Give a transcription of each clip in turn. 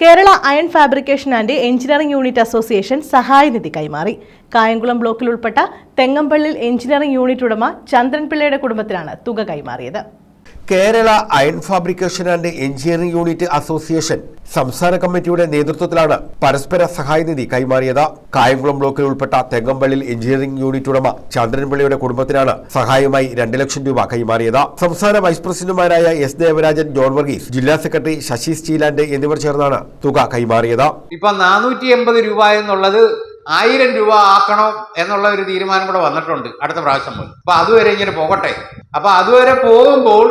Kerala iron fabrication and engineering unit association സഹായനിധി കൈമാറി. കായംകുളം ബ്ലോക്കിൽ ഉൾപ്പെട്ട തെങ്ങമ്പള്ളിൽ എഞ്ചിനീയറിംഗ് യൂണിറ്റ് ഉടമ ചന്ദ്രൻപിള്ളയുടെ കുടുംബത്തിലാണ് തുക കൈമാറിയത്. Kerala iron fabrication and engineering unit association സംസ്ഥാന കമ്മിറ്റിയുടെ നേതൃത്വത്തിലാണ് പരസ്പര സഹായനിധി കൈമാറിയത്. കായംകുളം ബ്ലോക്കിൽ ഉൾപ്പെട്ട തെങ്ങമ്പള്ളിൽ എഞ്ചിനീയറിംഗ് യൂണിറ്റ് ഉടമ ചന്ദ്രൻപിള്ളയുടെ കുടുംബത്തിനാണ് സഹായമായി രണ്ട് ലക്ഷം രൂപ കൈമാറിയത്. സംസ്ഥാന വൈസ് പ്രസിഡന്റുമാരായ എസ് ദേവരാജൻ ജോൺ വർഗീസ് ജില്ലാ സെക്രട്ടറി ശശി സ്റ്റീലാൻഡ് എന്നിവർ ചേർന്നാണ് തുക കൈമാറിയത്. ഇപ്പൊ നാനൂറ്റി എൺപത് രൂപ എന്നുള്ളത് ആയിരം രൂപ ആക്കണം എന്നുള്ള ഒരു തീരുമാനം കൂടെ വന്നിട്ടുണ്ട് അടുത്ത പ്രാവശ്യം മുതൽ. അപ്പൊ അതുവരെ ഇങ്ങനെ പോകട്ടെ. അപ്പൊ അതുവരെ പോകുമ്പോൾ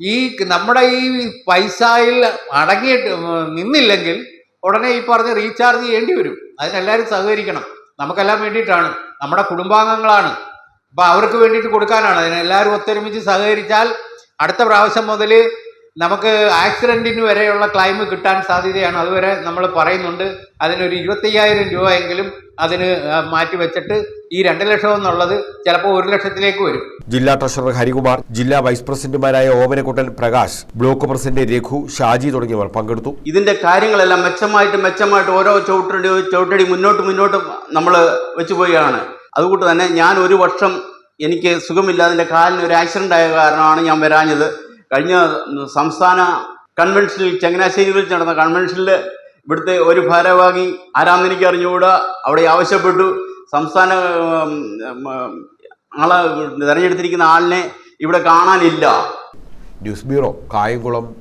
ഈ നമ്മുടെ ഈ പൈസയിൽ അടങ്ങിയിട്ട് നിന്നില്ലെങ്കിൽ ഉടനെ ഈ പറഞ്ഞ് റീചാർജ് ചെയ്യേണ്ടി വരും. അതിനെല്ലാവരും സഹകരിക്കണം. നമുക്കെല്ലാം വേണ്ടിയിട്ടാണ്. നമ്മുടെ കുടുംബാംഗങ്ങളാണ്. അപ്പൊ അവർക്ക് വേണ്ടിയിട്ട് കൊടുക്കാനാണ്. അതിനെല്ലാവരും ഒത്തൊരുമിച്ച് സഹകരിച്ചാൽ അടുത്ത പ്രാവശ്യം മുതൽ നമുക്ക് ആക്സിഡന്റിന് വരെയുള്ള ക്ലൈം കിട്ടാൻ സാധ്യതയാണ്. അതുവരെ നമ്മൾ പറയുന്നുണ്ട് അതിനൊരു ഇരുപത്തയ്യായിരം രൂപയെങ്കിലും അതിന് മാറ്റിവെച്ചിട്ട് മാറ്റി വെച്ചിട്ട് ഈ രണ്ട് ലക്ഷം എന്നുള്ളത് ചിലപ്പോൾ ഒരു ലക്ഷത്തിലേക്ക് വരും. ജില്ലാ ട്രഷറർ ഹരികുമാർ ജില്ലാ വൈസ് പ്രസിഡന്റുമാരായ ഓമനക്കുട്ടൻ പ്രകാശ് ബ്ലോക്ക് പ്രസിഡന്റ് രഘു ഷാജി തുടങ്ങിയവർ പങ്കെടുത്തു. ഇതിന്റെ കാര്യങ്ങളെല്ലാം മെച്ചമായിട്ട് മെച്ചമായിട്ട് ഓരോ ചവിട്ടടി ചവിട്ടടി മുന്നോട്ട് മുന്നോട്ട് നമ്മൾ വെച്ചു പോവുകയാണ്. അതുകൊണ്ട് തന്നെ ഞാൻ ഒരു വർഷം എനിക്ക് സുഖമില്ല. അതിന്റെ കാലിന് ഒരു ആക്സിഡന്റ് ആയ കാരണമാണ് ഞാൻ വരാഞ്ഞത്. കഴിഞ്ഞ സംസ്ഥാന കൺവെൻഷനിൽ ചങ്ങനാശ്ശേരിയിൽ വെച്ച് നടന്ന കൺവെൻഷനിൽ ഇവിടുത്തെ ഒരു ഭാരവാഹി ആരാന്ന് എനിക്ക് അറിഞ്ഞുകൂടാ? അവിടെ ആവശ്യപ്പെട്ടു. സംസ്ഥാന ആളെ തിരഞ്ഞെടുത്തിരിക്കുന്ന ആളിനെ ഇവിടെ കാണാനില്ല. News bureau Kayamkulam.